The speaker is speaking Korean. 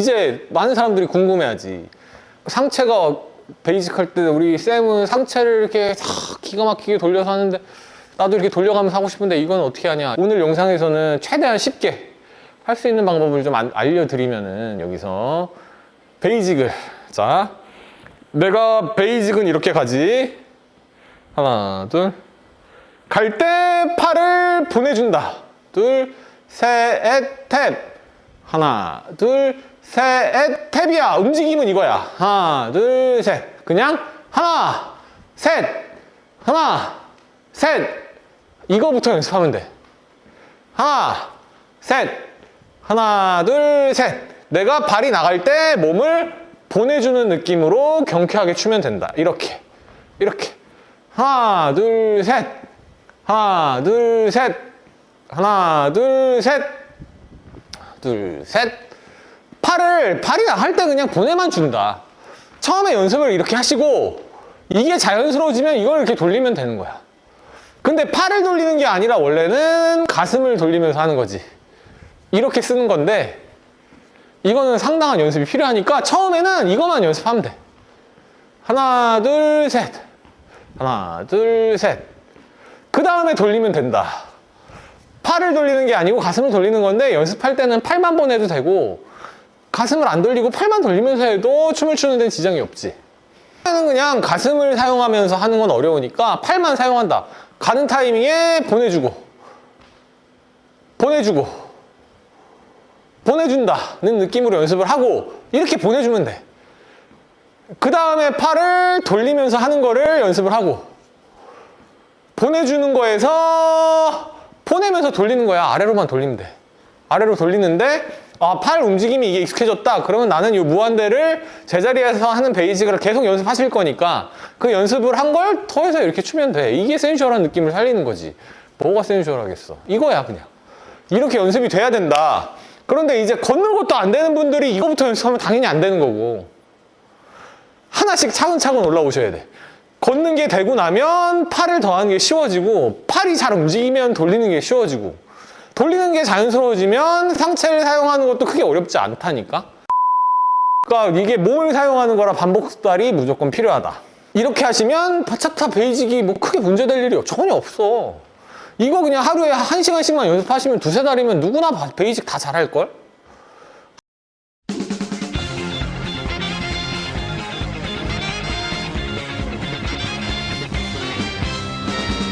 이제 많은 사람들이 궁금해하지. 상체가 베이직 할 때 우리 쌤은 상체를 이렇게 싹 기가 막히게 돌려서 하는데 나도 이렇게 돌려가면서 하고 싶은데 이건 어떻게 하냐. 오늘 영상에서는 최대한 쉽게 할 수 있는 방법을 좀 안- 알려드리면은 여기서 베이직을. 자 내가 베이직은 이렇게 가지. 하나 둘. 갈 때 팔을 보내준다. 둘셋탭 하나 둘 셋 탭이야. 움직임은 이거야. 하나 둘 셋. 그냥 하나 셋. 하나 셋. 이거부터 연습하면 돼. 하나 셋. 하나 둘 셋. 내가 발이 나갈 때 몸을 보내주는 느낌으로 경쾌하게 추면 된다. 이렇게. 이렇게. 하나 둘 셋. 하나 둘 셋. 하나 둘 셋 둘, 셋. 팔을, 팔이 나갈 때 그냥 보내만 준다. 처음에 연습을 이렇게 하시고, 이게 자연스러워지면 이걸 이렇게 돌리면 되는 거야. 근데 팔을 돌리는 게 아니라 원래는 가슴을 돌리면서 하는 거지. 이렇게 쓰는 건데, 이거는 상당한 연습이 필요하니까 처음에는 이것만 연습하면 돼. 하나, 둘, 셋. 하나, 둘, 셋. 그 다음에 돌리면 된다. 팔을 돌리는 게 아니고 가슴을 돌리는 건데 연습할 때는 팔만 보내도 되고 가슴을 안 돌리고 팔만 돌리면서 해도 춤을 추는 데는 지장이 없지. 는 그냥 가슴을 사용하면서 하는 건 어려우니까 팔만 사용한다. 가는 타이밍에 보내주고 보내주고 보내준다는 느낌으로 연습을 하고 이렇게 보내주면 돼. 그 다음에 팔을 돌리면서 하는 거를 연습을 하고 보내주는 거에서 보내면서 돌리는 거야. 아래로만 돌리면 돼. 아래로 돌리는데 아, 팔 움직임이 이게 익숙해졌다. 그러면 나는 이 무한대를 제자리에서 하는 베이직을 계속 연습하실 거니까 그 연습을 한 걸 더해서 이렇게 추면 돼. 이게 센슈얼한 느낌을 살리는 거지. 뭐가 센슈얼하겠어. 이거야 그냥. 이렇게 연습이 돼야 된다. 그런데 이제 걷는 것도 안 되는 분들이 이거부터 연습하면 당연히 안 되는 거고 하나씩 차근차근 올라오셔야 돼. 걷는 게 되고 나면 팔을 더하는 게 쉬워지고 팔이 잘 움직이면 돌리는 게 쉬워지고 돌리는 게 자연스러워지면 상체를 사용하는 것도 크게 어렵지 않다니까. 그러니까 이게 몸을 사용하는 거라 반복 수달이 무조건 필요하다. 이렇게 하시면 바차타 베이직이 뭐 크게 문제될 일이 전혀 없어. 이거 그냥 하루에 한 시간씩만 연습하시면 두세 달이면 누구나 바- 베이직 다 잘할걸?